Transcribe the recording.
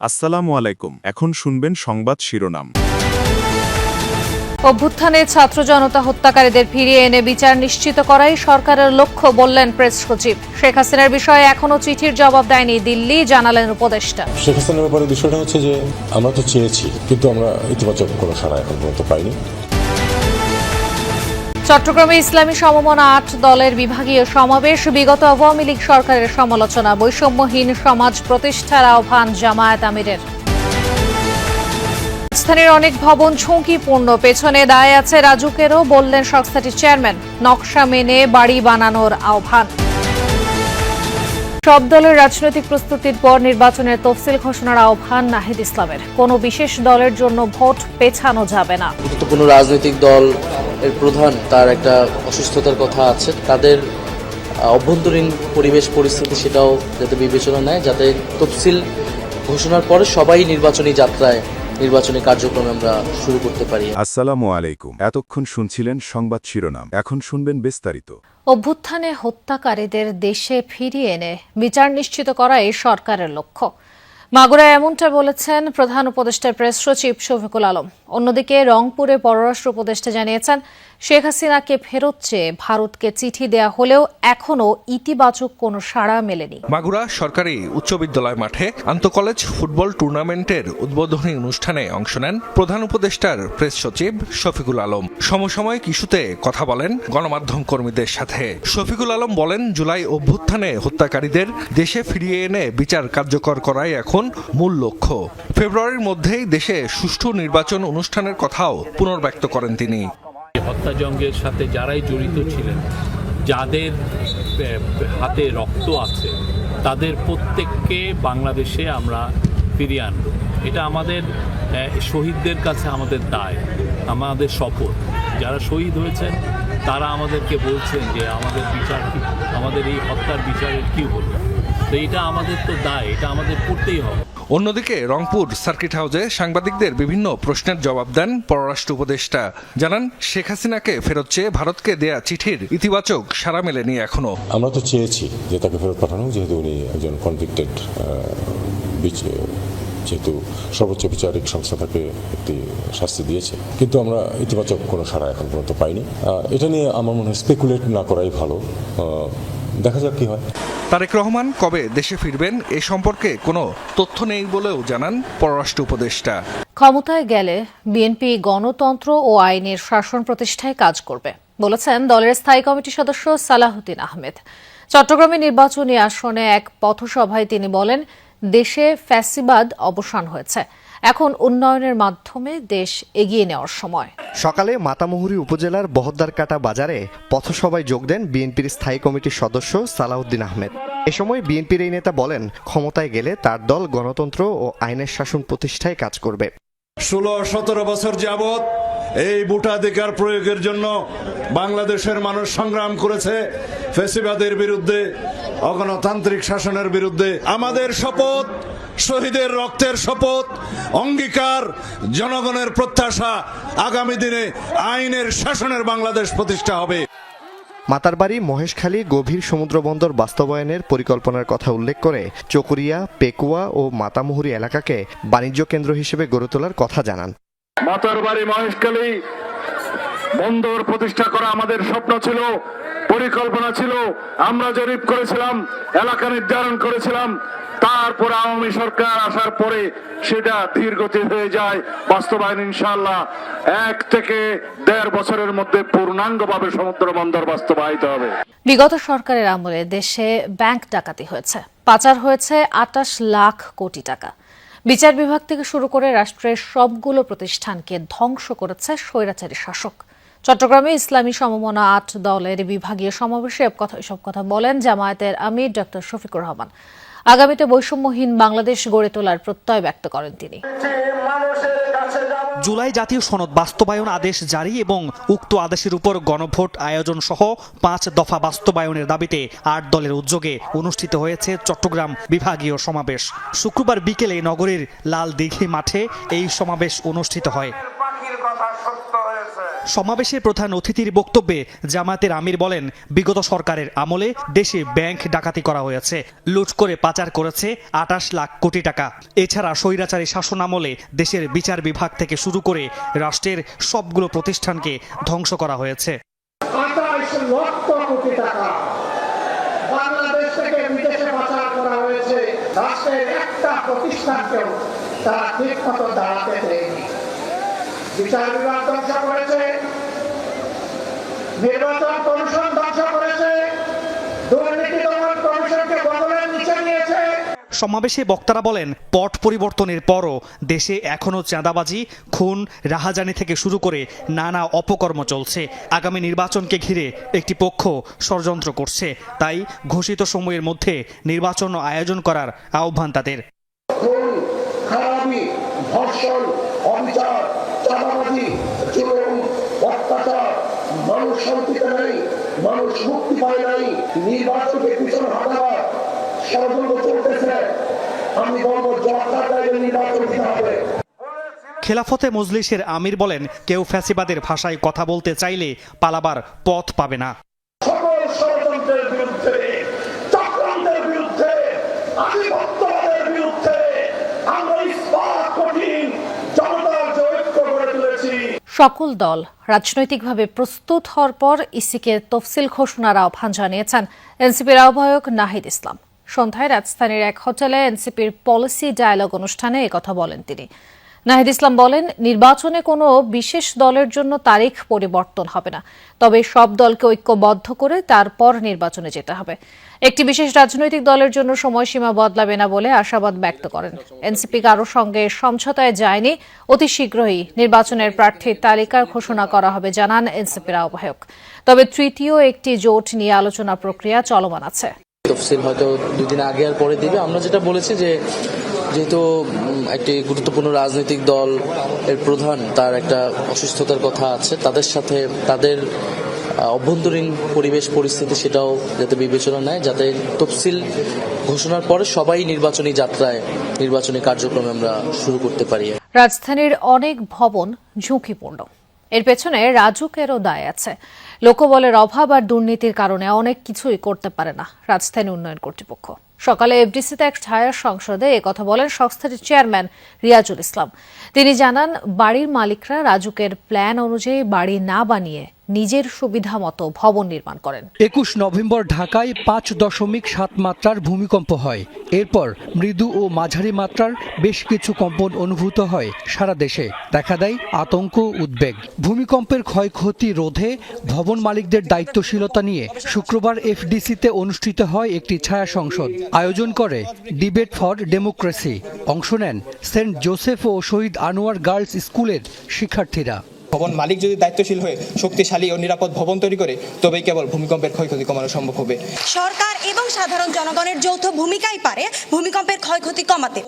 আসসালামু আলাইকুম। এখন শুনবেন সংবাদ শিরোনাম। অভ্যুত্থানে ছাত্র জনতা হত্যাকারীদের ফিরিয়ে এনে বিচার নিশ্চিত করাই সরকারের লক্ষ্য বললেন প্রেস সচিব। শেখ হাসিনার বিষয়ে এখনও চিঠির জবাব দেয়নি দিল্লি জানালেন উপদেষ্টা। শেখ হাসিনার ব্যাপারে বিষয়টা হচ্ছে যে আমরা তো চেয়েছি কিন্তু আমরা ইতিবাচক কোনো সারা এখন পর্যন্ত পাইনি। চট্টগ্রামে ইসলামী সমমনা আট দলের বিভাগীয় সমাবেশ। বিগত আওয়ামী লীগ সরকারের সমালোচনা, বৈষম্যহীন সমাজ প্রতিষ্ঠার আহ্বান জামায়াত আমিরের। রাজধানীর অনেক ভবন ঝুঁকিপূর্ণ, পেছনে দায় আছে রাজুকেরও, বললেন সংস্থাটির চেয়ারম্যান। নকশা মেনে বাড়ি বানানোর আহ্বান। সব দলের রাজনৈতিক প্রস্তুতির পর নির্বাচনের তফসিল ঘোষণার আহ্বান নাহিদ ইসলামের। কোনো বিশেষ দলের জন্য ভোট পেছানো যাবে না। কোনো রাজনৈতিক দল এর প্রধান তার একটা অসুস্থতার কথা আছে। তাদের অভ্যন্তরীণ পরিবেশ পরিস্থিতি সেটাও যাতে বিবেচনা নেয় যাতে তফসিল ঘোষণার পরে সবাই নির্বাচনী যাত্রায় নির্বাচনী কার্যক্রম আমরা শুরু করতে পারি। আসসালামু আলাইকুম। এতক্ষণ শুনছিলেন সংবাদ শিরোনাম। এখন শুনবেন বিস্তারিত। অভ্যুত্থানে হত্যাকারীদের দেশে ফিরিয়ে এনে বিচার নিশ্চিত করাই সরকারের লক্ষ্য। মাগুরায় এমনটা বলেছেন প্রধান উপদেষ্টার প্রেস সচিব শফিকুল আলম। অন্যদিকে রংপুরে পররাষ্ট্র উপদেষ্টা জানিয়েছেন, শেখ হাসিনাকে ফেরত চেয়ে ভারতকে চিঠি দেয়া হলেও এখনও ইতিবাচক কোনো সাড়া মেলেনি। মাগুরা সরকারি উচ্চ বিদ্যালয় মাঠে আন্তঃকলেজ ফুটবল টুর্নামেন্টের উদ্বোধনী অনুষ্ঠানে অংশ নেন প্রধান উপদেষ্টার প্রেস সচিব শফিকুল আলম। সমসাময়িক ইস্যুতে কথা বলেন গণমাধ্যম কর্মীদের সাথে। শফিকুল আলম বলেন, জুলাই অভ্যুত্থানে হত্যাকারীদের দেশে ফিরিয়ে এনে বিচার কার্যকর করাই এখন মূল লক্ষ্য। ফেব্রুয়ারির মধ্যেই দেশে সুষ্ঠু নির্বাচন অনুষ্ঠানের কথাও পুনর্ব্যক্ত করেন তিনি। হত্যাযজ্ঞের সাথে যারাই জড়িত ছিলেন, যাদের হাতে রক্ত আছে, তাদের প্রত্যেককে বাংলাদেশে আমরা ফিরিয়ে আনব। এটা আমাদের শহীদদের কাছে আমাদের দায়, আমাদের শপথ। যারা শহীদ হয়েছেন, তারা আমাদেরকে বলছেন যে আমাদের বিচার আমাদের এই হত্যার বিচারের কী হলো তো এটা আমাদের তো দায় এটা আমাদের করতেই হবে। অন্যদিকে রংপুর সার্কিট হাউসে সাংবাদিকদের বিভিন্ন প্রশ্নের জবাব দেন পররাষ্ট্র উপদেষ্টা। জানান শেখ হাসিনাকে ফেরত চেয়ে ভারতকে দেয়া চিঠির ইতিবাচক সাড়া মেলেনি এখনও। আমরা তো চেয়েছি যে তাকে ফেরত পাঠানো যেহেতু উনি একজন কনভিক্টেড যেহেতু সর্বোচ্চ বিচারিক সংস্থা তাকে একটি শাস্তি দিয়েছে। কিন্তু আমরা ইতিবাচক কোনো সাড়া এখন পর্যন্ত পাইনি। এটা নিয়ে আমার মনে হয় স্পেকুলেট না করাই ভালো। দেখা যাক কি হয়। তারেক রহমান, কবে দেশে ফিরবেন এ সম্পর্কে কোনো তথ্য নেই বলেও জানান পররাষ্ট্র উপদেষ্টা। ক্ষমতায় গেলে বিএনপি গণতন্ত্র ও আইনের শাসন প্রতিষ্ঠায় কাজ করবে, বলেছেন দলের স্থায়ী কমিটির সদস্য সালাহুদ্দিন আহমেদ। চট্টগ্রামে নির্বাচনী আসনে এক পথসভায় তিনি বলেন, দেশে ফ্যাসিবাদ অবসান হয়েছে। এখন উন্নয়নের মাধ্যমে দেশ এগিয়ে নেওয়ার সময়। সকালে মাতামুহুরী উপজেলার বহদ্দারকাটা বাজারে পথসভায় যোগ দেন বিএনপির স্থায়ী কমিটির সদস্য সালাউদ্দিন আহমেদ। এ সময় বিএনপির এই নেতা বলেন ক্ষমতায় গেলে তার দল গণতন্ত্র ও আইনের শাসন প্রতিষ্ঠায় কাজ করবে। ষোলো সতেরো বছর যাবৎ এই ভোটাধিকার প্রয়োগের জন্য বাংলাদেশের মানুষ সংগ্রাম করেছে ফেসিবাদের বিরুদ্ধে অগণতান্ত্রিক শাসনের বিরুদ্ধে। আমাদের শপথ শহীদের রক্তের শপথ অঙ্গীকার জনগণের প্রত্যাশা আগামী দিনে আইনের শাসনের বাংলাদেশ প্রতিষ্ঠা হবে। মাতারবাড়ি মহেশখালী গভীর সমুদ্রবন্দর বাস্তবায়নের পরিকল্পনার কথা উল্লেখ করে চকুরিয়া পেকুয়া ও মাতামুহুরী এলাকাকে বাণিজ্য কেন্দ্র হিসেবে গড়ে তোলার কথা জানান। মাতার বাড়ি মহেশখালী বন্দর প্রতিষ্ঠা করা আমাদের স্বপ্ন ছিল পরিকল্পনা ছিল। আমরা জরিপ করেছিলাম এলাকা নির্ধারণ করেছিলাম তারপর আওয়ামী সরকার আসার পরে সেটা ধীর গতি হয়ে যায়। বাস্তবায়ন ইনশাল্লাহ এক থেকে দেড় বছরের মধ্যে পূর্ণাঙ্গভাবে সমুদ্র বন্দর বাস্তবায়িত হবে। বিগত সরকারের আমলে দেশে ব্যাংক ডাকাতি হয়েছে। পাচার হয়েছে আটাশ লাখ কোটি টাকা। বিচার বিভাগ থেকে শুরু করে রাষ্ট্রের সবগুলো প্রতিষ্ঠানকে ধ্বংস করেছে স্বৈরাচারী শাসক। চট্টগ্রামে ইসলামী সমমনা আট দলের বিভাগীয় সমাবেশে এসব কথা বলেন জামায়াতের আমির ডক্টর শফিকুর রহমান। আগামীতে বৈষম্যহীন বাংলাদেশ গড়ে তোলার প্রত্যয় ব্যক্ত করেন তিনি। জুলাই জাতীয় সনদ বাস্তবায়ন আদেশ জারি এবং উক্ত আদেশের উপর গণভোট আয়োজন সহ পাঁচ দফা বাস্তবায়নের দাবিতে আট দলের উদ্যোগে অনুষ্ঠিত হয়েছে চট্টগ্রাম বিভাগীয় সমাবেশ। শুক্রবার বিকেলে নগরীর লাল দিঘি মাঠে এই সমাবেশ অনুষ্ঠিত হয়। সমাবেশে প্রধান অতিথির বক্তব্যে জামায়াতের আমির বলেন, বিগত সরকারের আমলে দেশে ব্যাংক ডাকাতি করা হয়েছে, লুট করে পাচার করেছে আটাশ লাখ কোটি টাকা। এছাড়া স্বৈরাচারী শাসন আমলে দেশের বিচার বিভাগ থেকে শুরু করে রাষ্ট্রের সবগুলো প্রতিষ্ঠানকে ধ্বংস করা হয়েছে। তারা ঠিক মতো দাঁড়াতে দেয়নি। বিচার বিভাগ ধ্বংস করেছে নির্বাচন কমিশন ধ্বংস করেছে দুর্নীতি দমন কমিশনকে বদলের নিচে নিয়েছে। সমাবেশে বক্তারা বলেন পট পরিবর্তনের পরও দেশে এখনও চাঁদাবাজি খুন রাহাজানি থেকে শুরু করে নানা অপকর্ম চলছে। আগামী নির্বাচনকে ঘিরে একটি পক্ষ ষড়যন্ত্র করছে। তাই ঘোষিত সময়ের মধ্যে নির্বাচন আয়োজন করার আহ্বান তাদের। খুন খারাপি ধর্ষণ অবিচার খেলাফতে মজলিশের আমির বলেন কেউ ফ্যাসিবাদের ভাষায় কথা বলতে চাইলে পালাবার পথ পাবে না সকল ষড়যন্ত্রের বিরুদ্ধে চক্রান্তের বিরুদ্ধে আধিপত্যবাদের বিরুদ্ধে আমরা ইস্পাত কঠিন জনতার যে ঐক্য গড়ে তুলেছি সকল দল রাজনৈতিকভাবে প্রস্তুত হওয়ার পর ইসিকে তফসিল ঘোষণার আহ্বান জানিয়েছেন এনসিপির আহ্বায়ক নাহিদ ইসলাম। সন্ধ্যায় রাজধানীর এক হোটেলে এনসিপির পলিসি ডায়ালগ অনুষ্ঠানে একথা বলেন তিনি। নাহিদ ইসলাম বলেন, নির্বাচনে কোনো বিশেষ দলের জন্য তারিখ পরিবর্তন হবে না। তবে সব দলকে ঐক্যবদ্ধ করে তারপর নির্বাচনে যেতে হবে। একটি বিশেষ রাজনৈতিক দলের জন্য সময়সীমা বদলাবে না বলে আশাবাদ ব্যক্ত করেন। এনসিপি কারও সঙ্গে সমঝোতায় যায়নি। অতি শীঘ্রই নির্বাচনের প্রার্থীর তালিকা ঘোষণা করা হবে, জানান এনসিপির আহ্বায়ক। তবে তৃতীয় একটি জোট নিয়ে আলোচনা প্রক্রিয়া চলমান আছে। তফসিল হয়তো দুদিন আগে আর পরে দিবে। আমরা যেটা বলেছি যে, যেহেতু একটি গুরুত্বপূর্ণ রাজনৈতিক দল এর প্রধান, তার একটা অসুস্থতার কথা আছে। তাদের সাথে, তাদের অভ্যন্তরীণ পরিবেশ পরিস্থিতি সেটাও যাতে বিবেচনা নেয়, যাতে তফসিল ঘোষণার পরে সবাই নির্বাচনী যাত্রায় নির্বাচনী কার্যক্রমে আমরা শুরু করতে পারি। রাজধানীর অনেক ভবন ঝুঁকিপূর্ণ। এর পেছনে রাজুকেরও দায় আছে। লোকবলের অভাব আর দুর্নীতির কারণে অনেক কিছুই করতে পারে না রাজধানী উন্নয়ন কর্তৃপক্ষ। সকালে এফডিসিতে এক ছায়া সংসদে কথা বলেন সংস্থাটির চেয়ারম্যান রিয়াজুল ইসলাম। তিনি জানান, বাড়ির মালিকরা রাজুকের প্ল্যান অনুযায়ী বাড়ি না বানিয়ে নিজের সুবিধা মতো ভবন নির্মাণ করেন। একুশ নভেম্বর ঢাকায় পাঁচ দশমিক সাত মাত্রার ভূমিকম্প হয়। এরপর মৃদু ও মাঝারি মাত্রার বেশ কিছু কম্পন অনুভূত হয় সারা দেশে। দেখা দেয় আতঙ্ক, উদ্বেগ। ভূমিকম্পের ক্ষয়ক্ষতি রোধে ভবন মালিকদের দায়িত্বশীলতা নিয়ে শুক্রবার এফডিসিতে অনুষ্ঠিত হয় একটি ছায়া সংসদ। আয়োজন করে ডিবেট ফর ডেমোক্রেসি। অংশ নেন সেন্ট জোসেফ ও শহীদ আনোয়ার গার্লস স্কুলের শিক্ষার্থীরা। ভবন মালিক যদি দায়িত্বশীল হয়ে শক্তিশালী ও নিরাপদ ভবন তৈরি করে, তবেই কেবল ভূমিকম্পের ক্ষয়ক্ষতি কমানো সম্ভব হবে। সরকার এবং সাধারণ জনগণের যৌথ ভূমিকাই পারে ভূমিকম্পের ক্ষয়ক্ষতি কমাতে।